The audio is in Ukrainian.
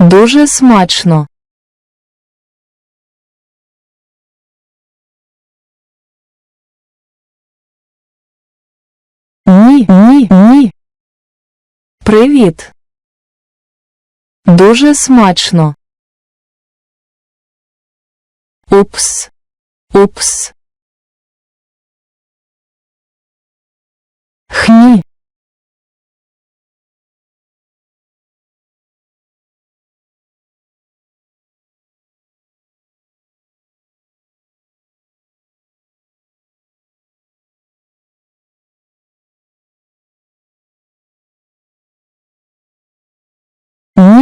Дуже смачно. Ні, ні, ні. Привіт. Дуже смачно. Упс. Упс.